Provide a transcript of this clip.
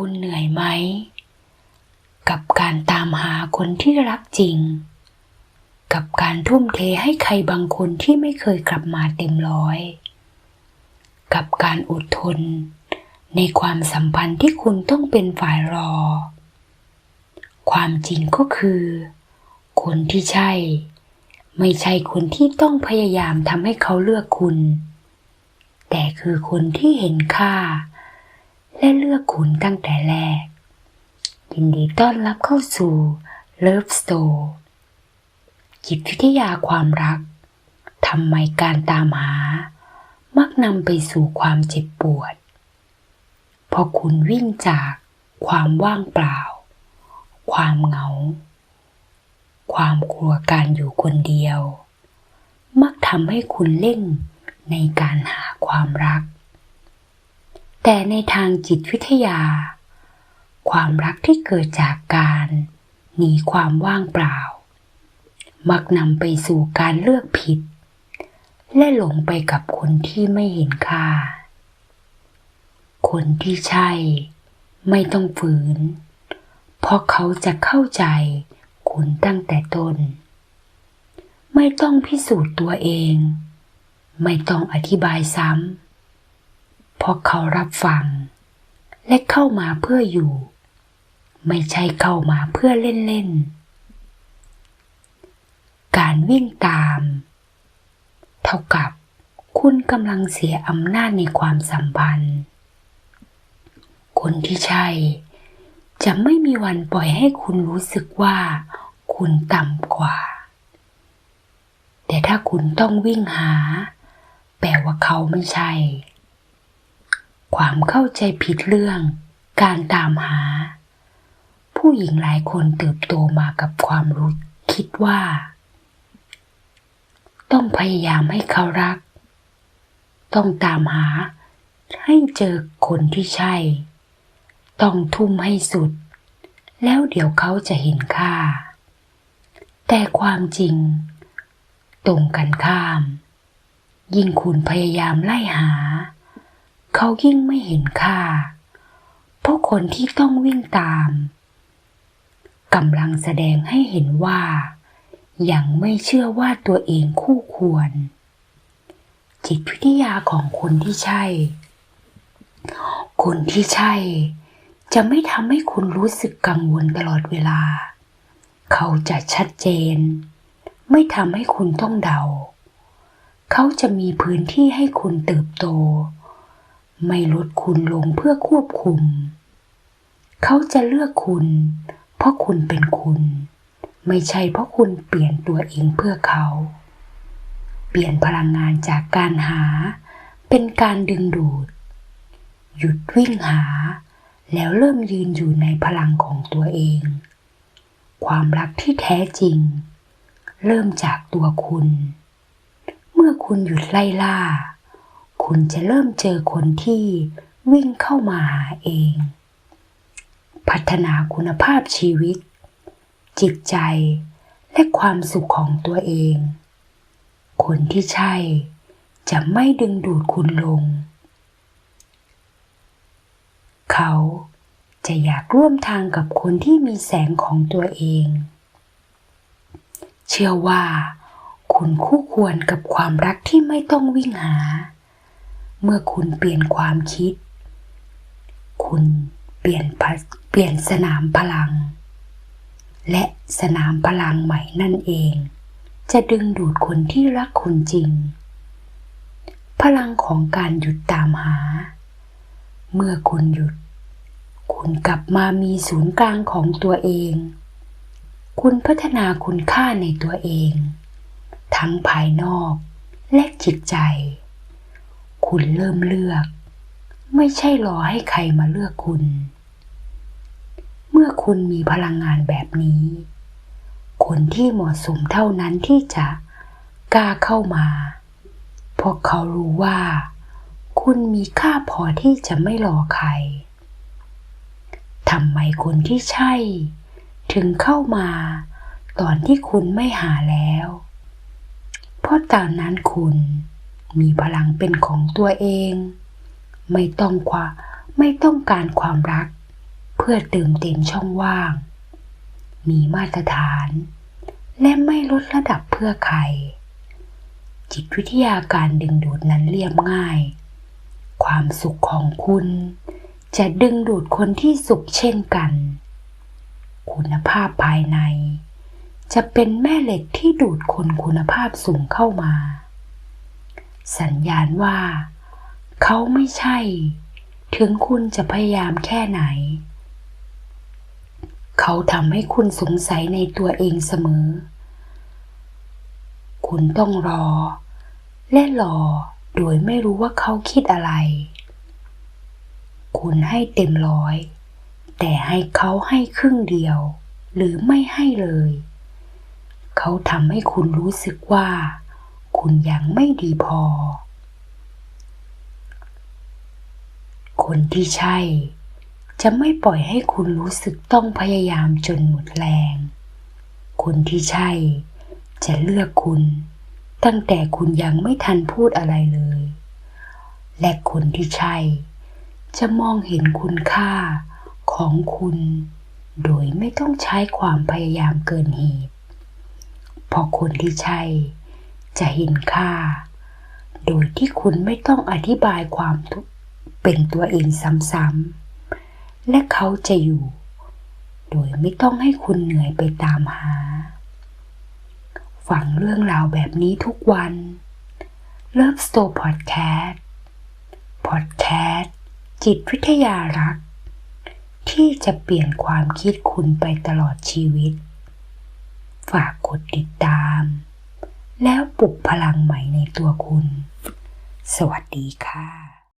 คุณเหนื่อยไหม กับการตามหาคนที่รักจริง กับการทุ่มเทให้ใครบางคนที่ไม่เคยกลับมาเต็มร้อย กับการอดทน ในความสัมพันธ์ที่คุณต้องเป็นฝ่ายรอ ความจริงก็คือ คนที่ใช่ ไม่ใช่คนที่ต้องพยายามทำให้เขาเลือกคุณ แต่คือคนที่เห็นค่า และเลือกคุณตั้งแต่แรก ยินดีต้อนรับเข้าสู่ Love Store จิตวิทยาความรักทำไมการตามหา มักนำไปสู่ความเจ็บปวดพราะคุณวิ่งจากความว่างเปล่า ความเหงา ความกลัวการอยู่คนเดียว มักทำให้คุณเล่นในการหาความรัก แต่ในทางจิตวิทยา ความรักที่เกิดจากการหนีความว่างเปล่า มักนำไปสู่การเลือกผิด และหลงไปกับคนที่ไม่เห็นค่า คนที่ใช่ไม่ต้องฝืน เพราะเขาจะเข้าใจคุณตั้งแต่ต้น ไม่ต้องพิสูจน์ตัวเอง ไม่ต้องอธิบายซ้ำ เพราะเขารับฟัง และเข้ามาเพื่ออยู่ ไม่ใช่เข้ามาเพื่อเล่นๆ การวิ่งตาม เท่ากับคุณกำลังเสียอำนาจในความสัมพันธ์ คนที่ใช่ จะไม่มีวันปล่อยให้คุณรู้สึกว่า คุณต่ำกว่า แต่ถ้าคุณต้องวิ่งหา แปลว่าเขาไม่ใช่ ความเข้าใจผิดเรื่อง การตามหา ผู้หญิงหลายคนเติบโตมากับความรู้คิดว่า ต้องพยายามให้เขารัก ต้องตามหา ให้เจอคนที่ใช่ ต้องทุ่มให้สุด แล้วเดี๋ยวเขาจะเห็นค่า แต่ความจริง ตรงกันข้าม ยิ่งคุณพยายามไล่หา เขายิ่งไม่เห็นค่า เพราะคนที่ต้องวิ่งตามกำลังแสดงให้เห็นว่า ยังไม่เชื่อว่าตัวเองคู่ควร จิตวิทยาของคนที่ใช่ คนที่ใช่ จะไม่ทำให้คุณรู้สึกกังวลตลอดเวลา เขาจะชัดเจน ไม่ทำให้คุณต้องเดา เขาจะมีพื้นที่ให้คุณเติบโต ไม่ลดคุณลงเพื่อควบคุม เขาจะเลือกคุณ เพราะคุณเป็นคุณ ไม่ใช่เพราะคุณเปลี่ยนตัวเองเพื่อเขา เปลี่ยนพลังงานจากการหา เป็นการดึงดูด หยุดวิ่งหา แล้วเริ่มยืนอยู่ในพลังของตัวเอง ความรักที่แท้จริง เริ่มจากตัวคุณ เมื่อคุณหยุดไล่ล่า คุณจะเริ่มเจอคนที่วิ่งเข้ามาหาเอง พัฒนาคุณภาพชีวิต จิตใจและความสุขของตัวเอง คนที่ใช่จะไม่ดึงดูดคุณลง เขาจะอยากร่วมทางกับคนที่มีแสงของตัวเอง เชื่อว่า คุณคู่ควรกับความรักที่ไม่ต้องวิ่งหา เมื่อคุณเปลี่ยนความคิด คุณเปลี่ยนเปลี่ยนสนามพลัง และสนามพลังใหม่นั่นเอง จะดึงดูดคนที่รักคุณจริง พลังของการหยุดตามหา เมื่อคุณหยุด คุณกลับมามีศูนย์กลางของตัวเอง คุณพัฒนาคุณค่าในตัวเอง ทั้งภายนอกและจิตใจ คุณเริ่มเลือก ไม่ใช่รอให้ใครมาเลือกคุณ เมื่อคุณมีพลังงานแบบนี้ คนที่เหมาะสมเท่านั้นที่จะกล้าเข้ามาเพราะเขารู้ว่า คุณมีค่าพอที่จะไม่รอใครทำไมคนที่ใช่ ถึงเข้ามาตอนที่คุณไม่หาแล้ว เพราะตอนนั้นคุณ มีพลังเป็นของตัวเอง ไม่ต้องความไม่ต้องการความรัก เพื่อเติมเต็มช่องว่าง มีมาตรฐาน และไม่ลดระดับเพื่อใคร จิตวิทยาการดึงดูดนั้นเรียบง่าย ความสุขของคุณ จะดึงดูดคนที่สุขเช่นกัน คุณภาพภายใน จะเป็นแม่เหล็กที่ดูดคนคุณภาพสูงเข้ามา สัญญาณว่า เขาไม่ใช่ ถึงคุณจะพยายามแค่ไหน เขาทำให้คุณสงสัยในตัวเองเสมอ คุณต้องรอ และรอโดยไม่รู้ว่าเขาคิดอะไร คุณให้เต็มร้อย แต่ให้เขาให้ครึ่งเดียว หรือไม่ให้เลย เขาทำให้คุณรู้สึกว่า คุณยังไม่ดีพอ คนที่ใช่ จะไม่ปล่อยให้คุณรู้สึกต้องพยายามจนหมดแรง คนที่ใช่ จะเลือกคุณ ตั้งแต่คุณยังไม่ทันพูดอะไรเลย และคนที่ใช่ จะมองเห็นคุณค่าของคุณ โดยไม่ต้องใช้ความพยายามเกินเหตุเพราะคนที่ใช่ จะเห็นค่า โดยที่คุณไม่ต้องอธิบายความทุกเป็นตัวเองซ้ำๆ และเขาจะอยู่ โดยไม่ต้องให้คุณเหนื่อยไปตามหา ฟังเรื่องราวแบบนี้ทุกวัน Love Store Podcast Podcast จิตวิทยารัก ที่จะเปลี่ยนความคิดคุณไปตลอดชีวิต ฝากกดติดตาม แล้วปลุกพลังใหม่ในตัวคุณ สวัสดีค่ะ